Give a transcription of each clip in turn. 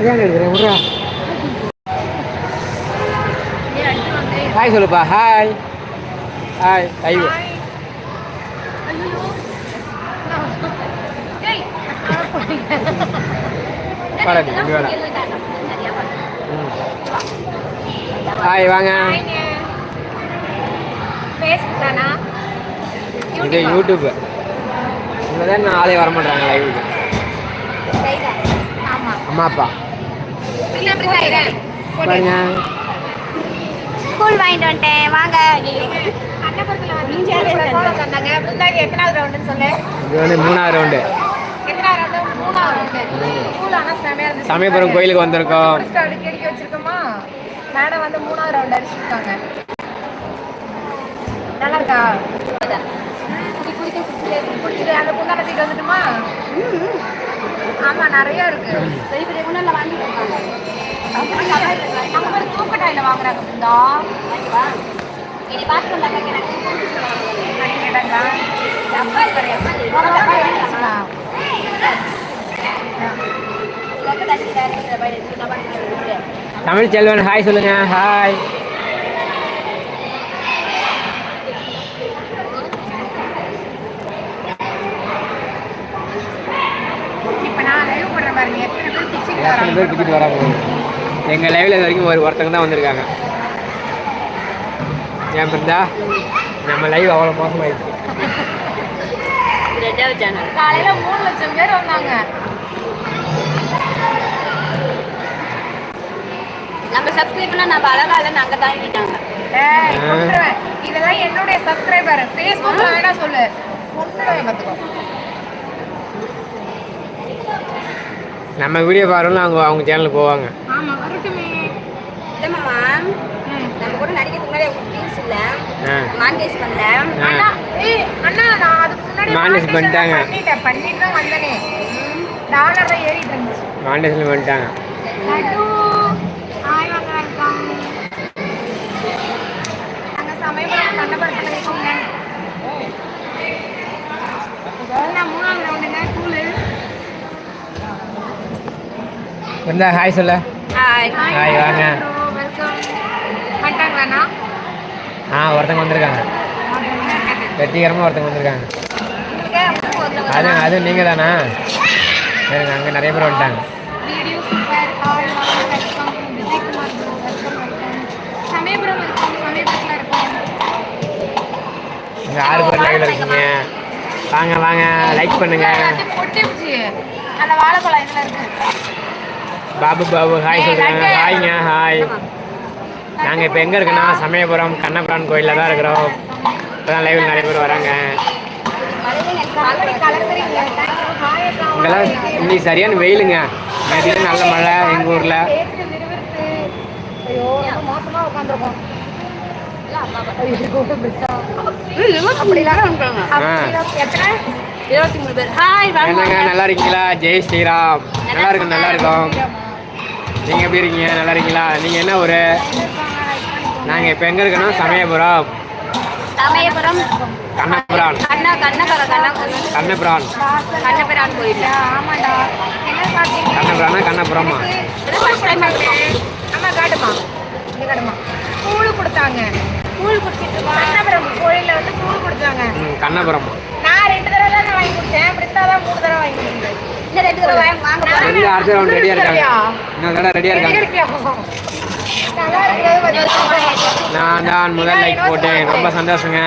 அதான் எடுக்கிறேன் விட்றா. ஹாய் சொல்லுப்பா ஹாய் ஹாய் ஐயோ நீ, இங்க. ஹாய் வாங்க. இது யூடியூப் இங்கே தான் வர மாட்டாங்க லைவுக்கு அம்மா அப்பா. பாருங்க. ஸ்கூல் வாங்கிட்டு வந்துட்டேன். வாங்க. மூணாவது ரவுண்டு சமயபுரம் கோயிலுக்கு வந்திருக்கோம். மேடம் வந்து மூணாவது ரவுண்ட் அடிச்சிருக்காங்க நல்லா இருக்கா? பிடிச்சிட்டு அந்த குண்டான தூக்கிட்டு வந்துட்டுமா? ஆமா நிறைய இருக்கு. பெரிய பெரிய குண்டல வாங்கிட்டு இருக்காங்க நம்ம பேர் தூக்கட்டாயில வாங்குறாங்க புந்தா இனி பார்த்து வந்தா கேட்கிறேன் பண்ணி கேட்டாங்களா டப்பா கிடையாது உனக்கு டப்பா வேணுமா? தமிழ் செல்வன் ஹாய் சொல்லுங்க. ஹாய் இப்ப நான் லைவ் பண்றேன் பாருங்க எத்தனை பேர் பிடிச்சிட்டு வராங்க. எங்கள் லைவில் இது வரைக்கும் ஒரு ஒருத்தங்க தான் வந்திருக்காங்க. ஏன் பிருந்தா? நம்ம லைவ் அவ்வளோ மோசமாயிடுச்சு. ரெண்டாவது சேனல் காலையில மூணு லட்சம் பேர் வந்தாங்க. நம்ம சப்ஸ்கிரைப் பண்ணா நம்ம அழகா இல்லைன்னு அங்கே தாங்கிட்டாங்க. இதெல்லாம் என்னுடைய சப்ஸ்கிரைபர் ஃபேஸ்புக்ல வேணா சொல்லு. கொண்டுடுவேன் பார்த்துக்கோ. நம்ம வீடியோ பாருன்னு அவங்க அவங்க சேனலுக்கு போவாங்க. ஆமா வரட்டுமே. இல்லைம்மா நம்ம கூட நடிக்கிறதுக்கு முன்னாடி குட்டீஸ் இல்லை. ஆ. மாண்டேஸ் பண்ணல. அண்ணா ஏய் அண்ணா நான் அதுக்கு முன்னாடி monetization பண்ணிட்டாங்க. பண்ணிட்டேன். பண்ணிட்டு தான் வந்தனே. டாலர் தான் ஏறிட்டு இருந்துச்சு. மாண்டேஷன் பண்ணிட்டாங்க. லட்டு ஹாய் வாங்க வெல்கம் நாங்க சமயபுரம் கண்டபுரத்தில் இருக்கோங்க நான் மூணாவது ரவுண்டுங்க கூலு பிருந்தா ஹாய் சொல்ல. ஹாய் ஹாய் வாங்க. ஆ ஒருத்தங்க வந்திருக்காங்க. வெற்றிகரமாக ஒருத்தங்க வந்திருக்காங்க. அது அது நீங்கள் தானா சரிங்க அங்கே நிறைய பேர் வந்துட்டாங்க. இங்கே ஆறு பேர் லைவில் இருக்கீங்க. வாங்க வாங்க. லைக் பண்ணுங்க. வாழைப்பழம் இதில் இருக்கு. பாபு பாபு ஹாய் சொல்லுங்க ஹாய்ங்க ஹாய் நாங்கள் இப்போ எங்கே இருக்கோன்னா சமயபுரம் கண்ணபுரான் கோயிலில் தான் இருக்கிறோம். இப்போ தான் லைவில் நிறைய பேர் வராங்க. இங்கெல்லாம் இன்னைக்கு சரியான வெயிலுங்க. நேற்று நல்ல மழை எங்கள் ஊரில். என்னங்க நல்லா இருக்கீங்களா? ஜெய் ஸ்ரீராம். நல்லா இருக்கும். நல்லா இருக்கும். நீங்கள் எப்படி இருக்கீங்க? நல்லா இருக்கீங்களா? நீங்கள் என்ன ஊர்? நாங்கள் இப்போ எங்கே இருக்கோன்னா சமயபுரம். சமயபுரம். கண்ணபுரான். கண்ணா கண்ணபுரம் கண்ணா கண்ணபுரான். கண்ணபுரான் கோயில் ஆமாண்டா கண்ணபுரானா கண்ணபுரமா அம்மா காட்டுமா? இங்க காட்டுமா? கூழ் கொடுத்தாங்க. கூழ் குடிச்சிட்டு கண்ணபுரம் கோயில்ல வந்து கூழ் கொடுத்தாங்க. கண்ணபுரமா நான் ரெண்டு தடவை தான் வாங்கி கொடுத்தேன். பிரித்தா தான் மூணு தடவை வாங்கி கொடுத்தேன். இன்னும் அடுத்த ரவுண்ட் ரெடியாக இருக்காங்க. இன்னும் தடவை ரெடியாக இருக்காங்க. நல்லா இருக்குது நான் தான் முதல் லைக் போட்டேன். ரொம்ப சந்தோஷங்க.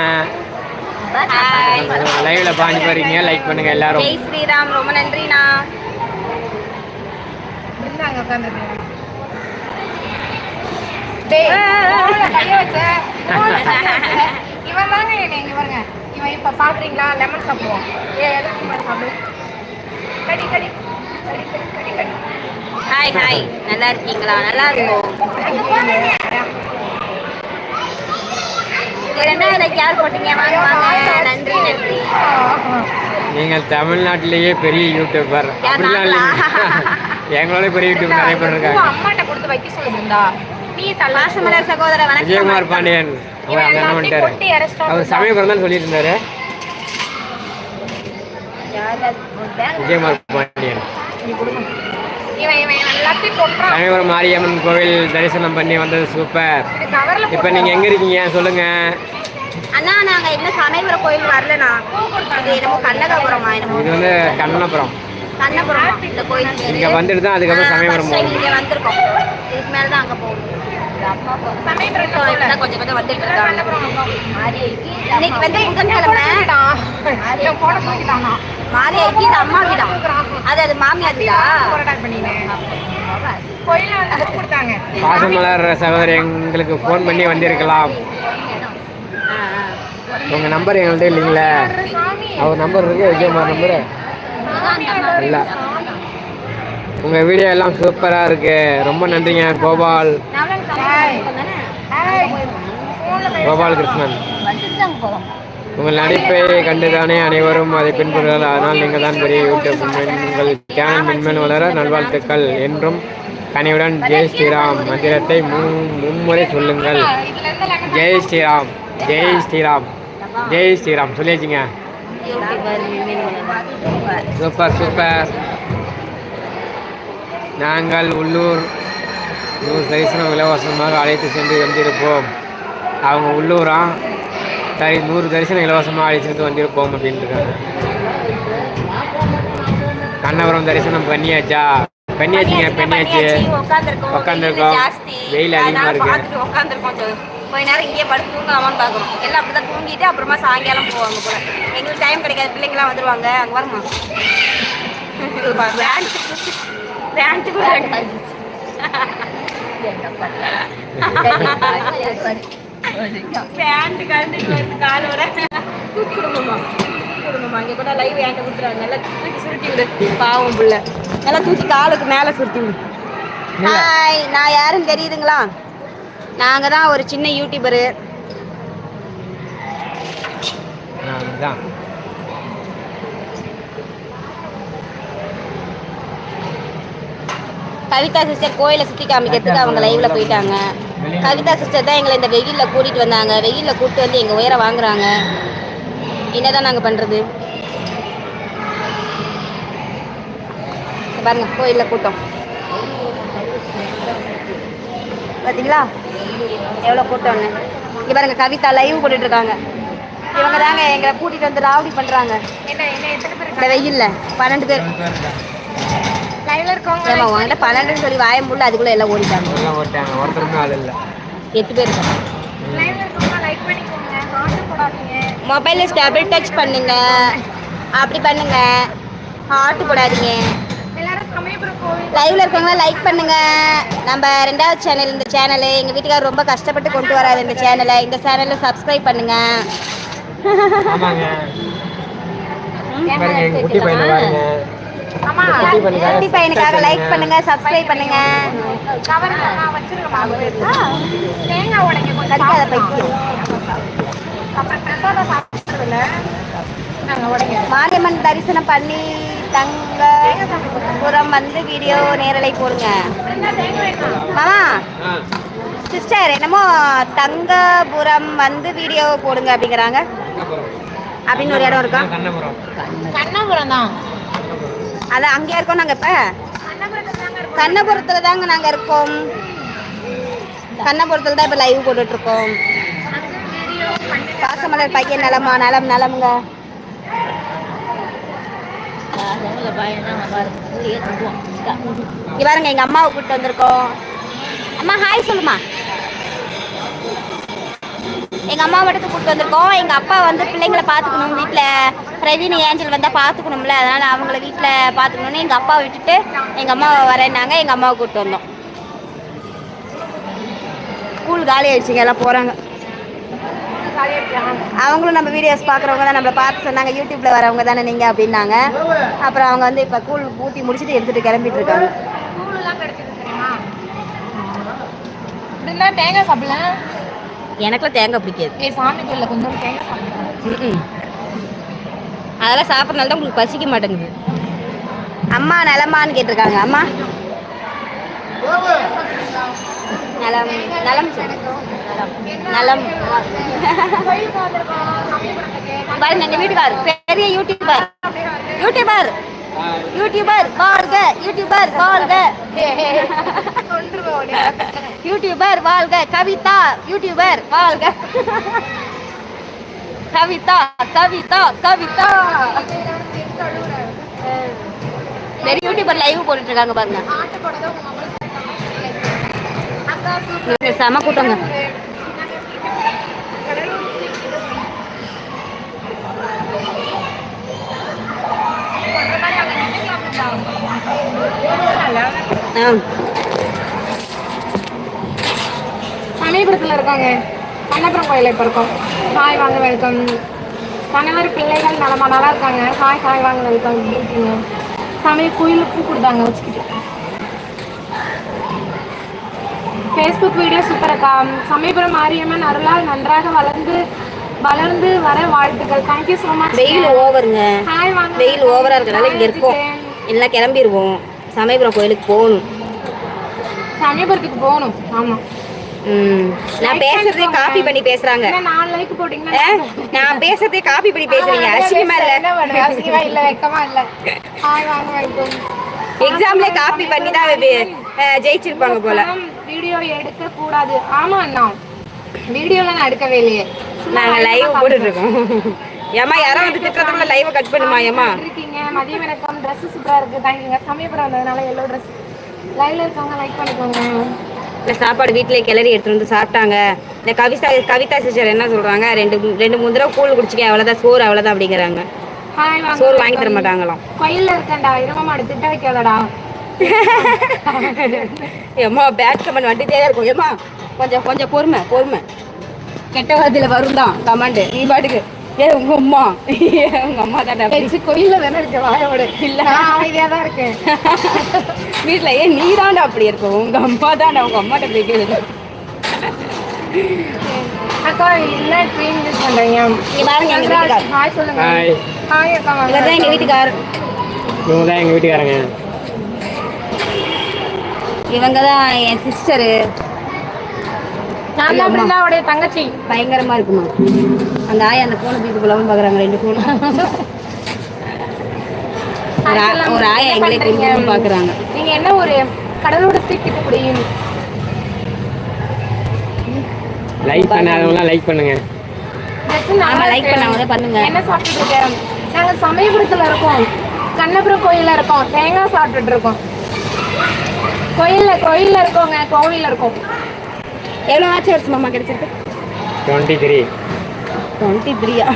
லைவ்ல பாஞ்சு போறீங்க லைக் பண்ணுங்க எல்லாரும். ஜெய் ஸ்ரீராம். ரொம்ப நன்றிண்ணா. இருந்தாங்க உட்காந்துருக்கேன். இவன் தாங்க இங்க பாருங்க. இவன் இப்ப சாப்பிடுறீங்களா? லெமன் சாப்பிடுவோம். ஏ லெமன் சாப்பிடு கடி கடி கடி கடி கடி கடி ஹாய் ஹாய் நல்லா இருக்கீங்களா? நல்லா இருக்கும். நன்றி நன்றி. நீங்கள் தமிழ்நாட்டிலேயே பெரிய யூடியூபர் அப்படிலாம் எங்களோட பெரிய யூடியூப் நிறைய பேர் இருக்காங்க. அம்மாட்ட கொடுத்து வைக்க சொல்லிருந்தா நீ தள்ளா பாசமலர் சகோதர வணக்கம். விஜயகுமார் பாண்டியன். அவர் சமயபுரம் தான் சொல்லிட்டு இருந்தாரு விஜயகுமார் பாண்டியன் சமயபுரம் மாரியம்மன் கோவில் தரிசனம் பண்ணி வந்தது சூப்பர் இப்போ நீங்கள் எங்கே இருக்கீங்க? சொல்லுங்க. அண்ணா நாங்க இன்னும் சமயபுரம் கோயில் வரலண்ணா. இது என்னமோ கண்ணகாபுரமா என்னமோ? இது வந்து கண்ணபுரம். கண்ணபுரமா? இந்த கோயில் பேரு. இங்கே வந்துட்டு தான் அதுக்கப்புறம் சமயபுரம் இங்க வந்திருக்கோம். இதுக்கு மேல தான் அங்க கொஞ்சம் கொஞ்சம் வந்துட்டு இருக்காங்க. இன்னைக்கு வந்து புதன்கிழமை. என் போன தூக்கிட்டானா? மாரியாய்க்கு இது அம்மா வீடா அது அது மாமியார் வீடா பாசமலர் சகோதரி எங்களுக்கு ஃபோன் பண்ணி வந்திருக்கலாம். உங்கள் நம்பர் எங்கள்கிட்ட இல்லைங்களே? அவர் நம்பர் இருக்கு விஜயகுமார் நம்பரு இல்லை. உங்கள் வீடியோ எல்லாம் சூப்பராக இருக்கு. ரொம்ப நன்றிங்க கோபால். கோபால் கிருஷ்ணன். உங்கள் நடிப்பை கண்டுதானே அனைவரும் அதை பின்பற்றுகிறார்கள் அதனால் நீங்கள் தான் பெரிய யூடியூப் உங்கள் சேனல் மென்மேன் வளர நல்வாழ்த்துக்கள் என்றும் கனிவுடன் ஜெய் ஸ்ரீராம் மந்திரத்தை மும்முறை சொல்லுங்கள். Jai Sriram Jai Sriram Jai Sriram சொல்லியாச்சுங்க. Super super. Super நாங்கள் உள்ளூர் நூறு தரிசனம் இலவசமாக அழைத்து சென்று வந்திருப்போம். அவங்க உள்ளூரா? சரி நூறு தரிசனம் இலவசமாக அழைத்து சென்று வந்திருப்போம் அப்படின்ட்டு இருக்காங்க கண்ணபுரம் தரிசனம் பண்ணியாச்சா? பண்ணியாச்சுங்க பண்ணியாச்சு உட்காந்துருக்கோம். வெயில் அதிகமா இருக்கு. பார்த்துட்டு உட்காந்துருக்கோம் கொஞ்ச நேரம் இங்கேயே படுத்து தூங்கலாமான்னு பார்க்குறோம் எல்லாம் அப்படிதான் தூங்கிட்டு அப்புறமா சாயங்காலம் போவாங்க போல. எங்களுக்கு டைம் கிடைக்காது. பிள்ளைங்களாம் வந்துருவாங்க. அங்கே வருமா பேண்ட் பேண்ட் பேண்ட் கலந்துட்டு வருது காலோட குடும்பமா குடும்பமா இங்கே கூட லைவ் என்கிட்ட கொடுத்துருவாங்க நல்லா தூக்கி சுருட்டி விடு பாவம் புள்ள நல்லா தூக்கி காலுக்கு மேலே சுருட்டி விடு ஹாய் நான் யாருன்னு தெரியுதுங்களா? நாங்கள் தான் ஒரு சின்ன யூடியூபரு கவிதா சிஸ்டர் கோயிலை சுற்றி காமிக்கிறதுக்கு அவங்க லைவ்ல போயிட்டாங்க. கவிதா சிஸ்டர் தான் எங்களை இந்த வெயிலில் கூட்டிகிட்டு வந்தாங்க. வெயிலில் கூப்பிட்டு வந்து எங்கள் உயரம் வாங்குறாங்க. என்னதான் நாங்கள் பண்ணுறது பாருங்க கோயிலில் கூட்டம். பார்த்தீங்களா எவ்வளோ கூட்டம்னு. இங்கே பாருங்க கவிதா லைவ் போட்டுட்டு இருக்காங்க. இவங்க தாங்க எங்களை கூட்டிகிட்டு வந்து ராவடி பண்ணுறாங்க என்ன என்ன எத்தனை பேர் இந்த வெயிலில் பன்னெண்டு பேர். லைவ்ல இருக்கவங்க ஏமா உங்கள்கிட்ட பன்னெண்டுன்னு சொல்லி வாயம் முள்ள அதுக்குள்ளே எல்லாம் ஓடிட்டாங்க. எல்லாம் ஓட்டாங்க ஒருத்தருமே ஆள் இல்லை. எட்டு பேர் இருக்காங்க. லைவ்ல இருக்கவங்க லைக் பண்ணிக்கோங்க. ஹார்ட் போடாதீங்க. மொபைலில் டபுள் டச் பண்ணுங்க. அப்படி பண்ணுங்க. ஹார்ட் போடாதீங்க. எல்லாரும் சமயபுரம் கோவில் லைவ்ல இருக்கவங்க லைக் பண்ணுங்க. நம்ம ரெண்டாவது சேனல் இந்த சேனல் எங்க வீட்டுக்காரர் ரொம்ப கஷ்டப்பட்டு கொண்டு வராரு இந்த சேனலை இந்த சேனலை சப்ஸ்கிரைப் பண்ணுங்க. ஆமாங்க. பாருங்க எங்க குட்டி பையனுக்காக லைக் பண்ணுங்க சப்ஸ்கிரைப் பண்ணுங்க. கடிக்காத உடைக்க மாரியம்மன் தரிசனம் பண்ணி தங்க புறம் வந்து வீடியோ நேரலை போடுங்க. மாமா சிஸ்டர் என்னமோ தங்கபுரம் வந்து வீடியோ போடுங்க அப்படிங்கிறாங்க. அப்படின்னு ஒரு இடம் இருக்கா? கண்ணபுரம். கண்ணபுரம் தான். அது அங்கேயா இருக்கோம் நாங்கள் இப்போ? கண்ணபுரத்தில் தாங்க நாங்கள் இருக்கோம். கண்ணபுரத்தில் தான் இப்போ லைவ் போட்டுட்டு இருக்கோம் பாசமலர் பையன் நலமா? நலம் நலமுங்க. இங்க பாருங்க அம்மாவை கூப்பிட்டு வந்திருக்கோம். அம்மா ஹாய் சொல்லுமா எங்க அம்மா மட்டும் கூப்பிட்டு வந்திருக்கோம். எங்க அப்பா வந்து பிள்ளைங்களை பார்த்துக்கணும். வீட்டில் பிரவீன் ஏஞ்சல் வந்தால் பார்த்துக்கணும்ல. அதனால அவங்கள வீட்டில் பார்த்துக்கணும்னு எங்க அப்பாவை விட்டுட்டு எங்க அம்மாவை வரேன்னாங்க. எங்க அம்மாவை கூப்பிட்டு வந்தோம். ஸ்கூல் காலி ஆயிடுச்சுங்க. எல்லாம் போறாங்க. அவங்களும் நம்ம வீடியோஸ் பார்க்குறவங்க தான். நம்மளை பார்த்து சொன்னாங்க. யூடியூப்ல வரவங்க தானே நீங்கள் அப்படின்னாங்க. அப்புறம் அவங்க வந்து இப்போ கூழ் ஊற்றி முடிச்சுட்டு எடுத்துட்டு கிளம்பிட்டு இருக்காங்க. தேங்காய் சாப்பிடலாம். எனக்குலாம் தேங்காய் பிடிக்காது. ஏ சாமி கோயில்ல கொஞ்சம் தேங்காய் சாப்பிடலாம் ம்ம். அதெல்லாம் சாப்பிட்றனால தான் உங்களுக்கு பசிக்க மாட்டேங்குது. அம்மா நலமான்னு கேட்டிருக்காங்க. அம்மா. நலம் நலம். நலம். பாருங்க எங்க வீட்டுக்கார். பெரிய யூடியூபர் யூடியூபர் யூடியூபர் வாழ்க. யூடியூபர் வாழ்க. யூடியூபர் வாழ்க. கவிதா யூடியூபர் வாழ்க. கவிதா கவிதா கவிதா. நிறைய யூடியூபர் லைவ் போட்டுட்டு இருக்காங்க பாருங்க செம கூட்டங்க. ஆ. சமீபத்தில் இருக்காங்க. கண்ணபுரம் கோயில் இப்போ இருக்கோம். ஹாய் வாங்க வெல்கம் கணவர் பிள்ளைகள் நலமா நல்லா இருக்காங்க? ஹாய் ஹாய் வாங்க வெல்கம் இருக்கீங்க சமய கோயிலுக்கு பூ கொடுத்தாங்க வச்சுக்கிட்டு. ஃபேஸ்புக் வீடியோ சூப்பர் அக்கா. சமயபுரம் மாரியம்மன் அருளால் நன்றாக வளர்ந்து வளர்ந்து வர வாழ்த்துக்கள். தேங்க்யூ ஸோ மச் வெயில் ஓவருங்க. ஹாய் வாங்க வெயில் ஓவரா இருக்கனால இங்க இருக்கோம். எல்லாம் கிளம்பிடுவோம் சமயபுரம் கோயிலுக்கு போகணும். சமயபுரத்துக்கு போகணும். ஆமாம் நான் பேசுறதே காப்பி பண்ணி பேசுறாங்க. நான் பேசுறதே காப்பி பண்ணி பேசுறீங்க. அசிங்கமா இல்ல. இல்ல வெக்கமா இல்ல. எக்ஸாம்ல காப்பி பண்ணி தான் ஜெயிச்சிருப்பாங்க போல. வீடியோ எடுக்க கூடாது. ஆமா அண்ணா. வீடியோல நான் எடுக்கவே இல்லையே. நாங்க லைவ் போட்டுட்டு இருக்கோம். ஏமா யாரும் வந்து திட்டத்துக்குள்ள லைவ் கட் பண்ணுமா ஏமா இருக்கீங்க மதிய வணக்கம் ட்ரெஸ் சூப்பரா இருக்கு. தேங்க்யூங்க சமயபுரம் வந்ததுனால எல்லோ ட்ரெஸ் லைவ்ல இருக்கவங்க லைக் பண்ணிக்கோங்க. இந்த சாப்பாடு வீட்டிலே கிளறி எடுத்துட்டு வந்து சாப்பிட்டாங்க. இந்த கவிதா கவிதா சிஸ்டர் என்ன சொல்றாங்க? ரெண்டு ரெண்டு மூணு தடவை கூழ் குடிச்சிக்க அவ்வளோதான் சோறு அவ்வளோதான் அப்படிங்கிறாங்க. சோறு வாங்கி தர மாட்டாங்களாம் கோயில்ல இருக்கேன்டா இரும மாடு திட்ட வைக்காதடா. ஏம்மா பேட் கமெண்ட் வந்துட்டே இருக்கும். ஏம்மா கொஞ்சம் கொஞ்சம் பொறுமை பொறுமை. கெட்ட வார்த்தையில் வரும் தான் கமெண்ட். நீ பாட்டுக்கு. ஏ உங்க அம்மா. ஏ, உங்க அம்மா தானே கோயில்ல தானே இருக்க வாயோட இல்ல. நான் அமைதியா தான் இருக்கேன். வீட்டில் ஏன் நீ தாண்டா அப்படி இருக்கும் உங்க அம்மா தாண்டா உங்க அம்மாட்ட போய் கேளு. அக்கா என்ன க்ரீம் யூஸ் பண்றீங்க? இங்க பாருங்க எங்க வீட்டுக்கார். ஹாய் சொல்லுங்க. ஹாய் ஹாய் அக்கா வாங்க. இவர் தான் எங்க வீட்டுக்கார். இவங்க தான் எங்கள் வீட்டுக்காரங்க. இவங்க தான் என் சிஸ்டரு பிருந்தாவுடைய தங்கச்சி. பயங்கரமா இருக்குமா? அந்த ஆயா அந்த போனை தூக்கி போலாமல் பார்க்குறாங்க ரெண்டு ஃபோன் ஒரு ஆ- ஒரு ஆயா எங்களே திரும்பி பார்க்குறாங்க நீங்க என்ன ஒரு கடலோட கிட்ட முடியும் லைக் பண்ணாதவங்களாம் லைக் பண்ணுங்க. ஆமா லைக் பண்ணாங்க பண்ணுங்க. என்ன சாப்பிட்டுட்டு இருக்கேன் நாங்க சமயபுரத்துல இருக்கோம். கண்ணபுரம் கோயில்ல இருக்கோம். தேங்காய் சாப்பிட்டுட்டு இருக்கோம். கோயில்ல கோயில்ல இருக்கோங்க கோவில்ல இருக்கோம். எவ்வளோ ஆச்சு வருஷம் மாமா கிடைச்சிருக்கு? டுவெண்ட்டி த்ரீ டுவெண்ட்டி த்ரீயா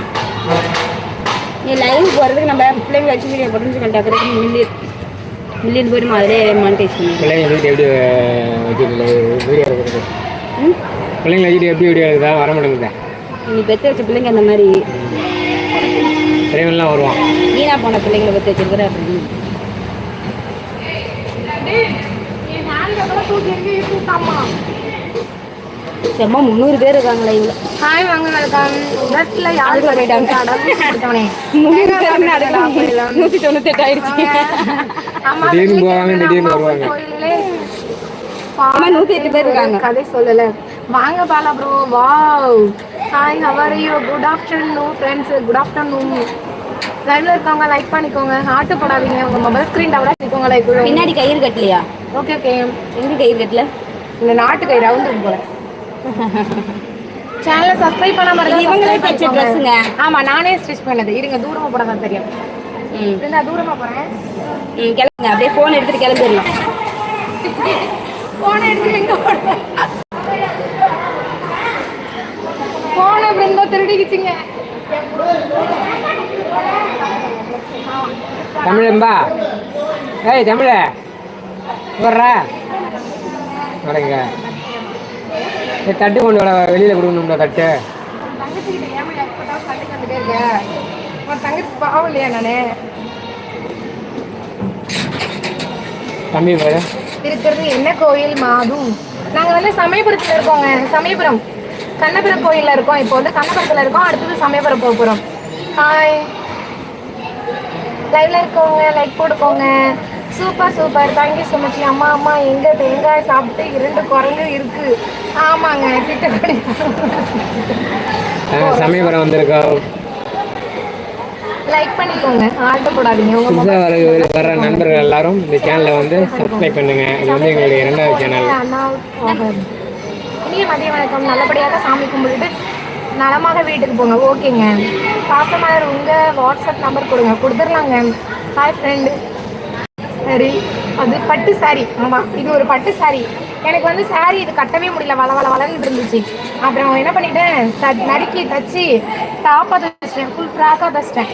நீ லைவ் போகிறதுக்கு நம்ம பிள்ளைங்க வச்சு வீடியோ போட்டுன்னு சொல்லிட்டு மில்லியன் மில்லியன் போயிடுமா? அதிலே மானிட்டைஸ் பண்ணி. பிள்ளைங்க எப்படி வீடியோ எடுக்கிறது? ம்? பிள்ளைங்களை வச்சுட்டு எப்படி வீடியோ எடுக்குதா வர மாட்டேங்குதா. நீ பெற்று வச்ச பிள்ளைங்க அந்த மாதிரி. பெரியவங்களாம் வருவான். வீணா போன பிள்ளைங்களை பெற்று வச்சிருக்கிற அப்படின்னு. என் ஹேண்ட் எவ்வளோ தூக்கி இருக்கு தூக்காமா செம்ம முந்நூறு பேர் இருக்காங்க லைவ்ல ஹாய் வாங்க வெல்கம் பஸ்ல யாரு போயிட்டாங்க முந்நூறு பேர் நூற்றி தொண்ணூத்தெட்டு ஆயிடுச்சு. ஆமா திடீர்னு போவாங்க திடீர்னு வருவாங்க. கோயிலே ஆமா நூற்றி எட்டு பேர் இருக்காங்க. கதை சொல்லல. வாங்க Bala bro wow hi how are you good afternoon friends good afternoon லைவ்ல இருக்கவங்க லைக் பண்ணிக்கோங்க. ஆட்டு போடாதீங்க உங்க மொபைல் ஸ்க்ரீன் டவுன் பண்ணிக்கோங்க லைக் பின்னாடி கயிறு கட்டலையா? ஓகே ஓகே எங்க கயிறு கட்டல? இந்த நாட்டு கை ரவுண்டு போல சேனலை சப்ஸ்கிரைப் பண்ணாம இது இவங்களே தைச்ச ட்ரெஸ்ஸுங்க ஆமா நானே ஸ்டிச் பண்ணது. இருங்க தூரமா போட தான் தெரியும். ம். இருந்தா தூரமா போறேன். ம் கிளம்புங்க. அப்படியே ஃபோன் எடுத்துட்டு கிளம்பிடலாம். போன எடுத்து எங்க போட போன பிருந்தா திருடிக்கிச்சிங்க. தமிழம்பா ஏய் தமிழ. வர்றா வரங்க தட்டு கொண்டு வர வெளியில் கொடுக்கணும்டா தட்டு. தங்கச்சி கிட்ட ஏமா எப்பதான் சண்டைக்கு வந்துட்டே இருக்க. உன் தங்கச்சி பாவம் இல்லையா நானு? தம்பி பாரு. இருக்கிறது என்ன கோயில் மாதும்? நாங்க வந்து சமயபுரத்துல இருக்கோங்க சமயபுரம். கண்ணபுரம் கோயில்ல இருக்கோம் இப்போ வந்து கண்ணபுரத்துல இருக்கோம் அடுத்தது சமயபுரம் போக போறோம். ஹாய் லைவ்ல இருக்கவங்க லைக் போட்டுக்கோங்க. Super super thank you so much அம்மா அம்மா எங்க தேங்காய் சாப்பிட்டு இரண்டு குரங்கு இருக்கு. ஆமாங்க திட்டப்படி ஆ, சமயபுரம் வந்திருக்கோம் லைக் பண்ணிக்கோங்க. ஆர்டர் போடாதீங்க. உங்க புதுசாக வர நண்பர்கள் எல்லாரும் இந்த சேனலை வந்து சப்ஸ்கிரைப் பண்ணுங்க. இது வந்து எங்களுடைய இரண்டாவது சேனல். இனிய மதிய வணக்கம். நல்லபடியாக சாமி கும்பிட்டுட்டு நலமாக வீட்டுக்கு போங்க. ஓகேங்க பாசமலர் உங்கள் வாட்ஸ்அப் நம்பர் கொடுங்க. கொடுத்துடலாங்க. ஹாய் ஃப்ரெண்டு சரி அது பட்டு சாரி. ஆமாம் இது ஒரு பட்டு சாரி. எனக்கு வந்து சாரி இது கட்டவே முடியல. வள வள வளர்ந்து இருந்துச்சு. அப்புறம் என்ன பண்ணிட்டேன்? த நறுக்கி தச்சு டாப்பாக தைச்சிட்டேன். ஃபுல் ஃப்ராக்காக தைச்சிட்டேன்.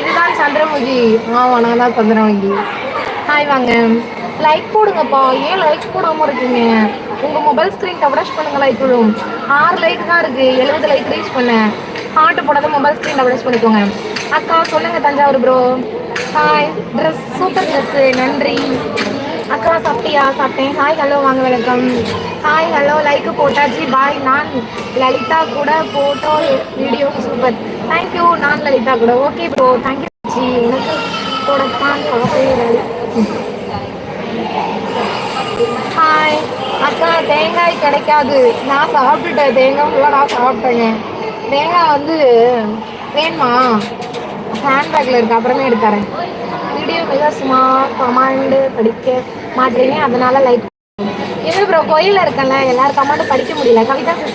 இதுதான் சந்திரமுகி. ஆமாம் நான் தான் சந்திரமுகி. ஹாய் வாங்க. லைக் போடுங்கப்பா. ஏன் லைக் போடாமல் இருக்கீங்க? உங்கள் மொபைல் ஸ்க்ரீன் டபுளஷ் பண்ணுங்க லைக் விடும் ஆறு லைக் தான் இருக்குது எழுபது லைக் ரீச் பண்ணேன் ஹார்ட் போடாத மொபைல் ஸ்க்ரீன் டபுளஷ் பண்ணிக்கோங்க. அக்கா சொல்லுங்க Thanjavur bro hi dress super dress நன்றி. அக்கா சாப்பிட்டியா? சாப்பிட்டேன். ஹாய் ஹலோ வாங்க வணக்கம். ஹாய் ஹலோ லைக் போட்டாச்சு. பாய் நான் லலிதா கூட போட்டோ வீடியோ சூப்பர் தேங்க்யூ நான் லலிதா கூட. Okay bro thank you ji. உனக்கு கூடத்தான் காஃபி ஹாய் அக்கா தேங்காய் கிடைக்காது. நான் சாப்பிட்டுட்டேன். தேங்காய் ஃபுல்லாக நான் சாப்பிட்டேங்க. தேங்காய் வந்து வேணுமா? ஹேண்ட்பேக்கில் இருக்குது அப்புறமே எடுத்தாரேன் வீடியோ மிக சும்மா கமாண்டு படிக்க மாட்டேங்க அதனால லைக் இது ப்ரோ கோயிலில் இருக்கேன்ல. எல்லாரும் கமாண்டும் படிக்க முடியல. கவிதா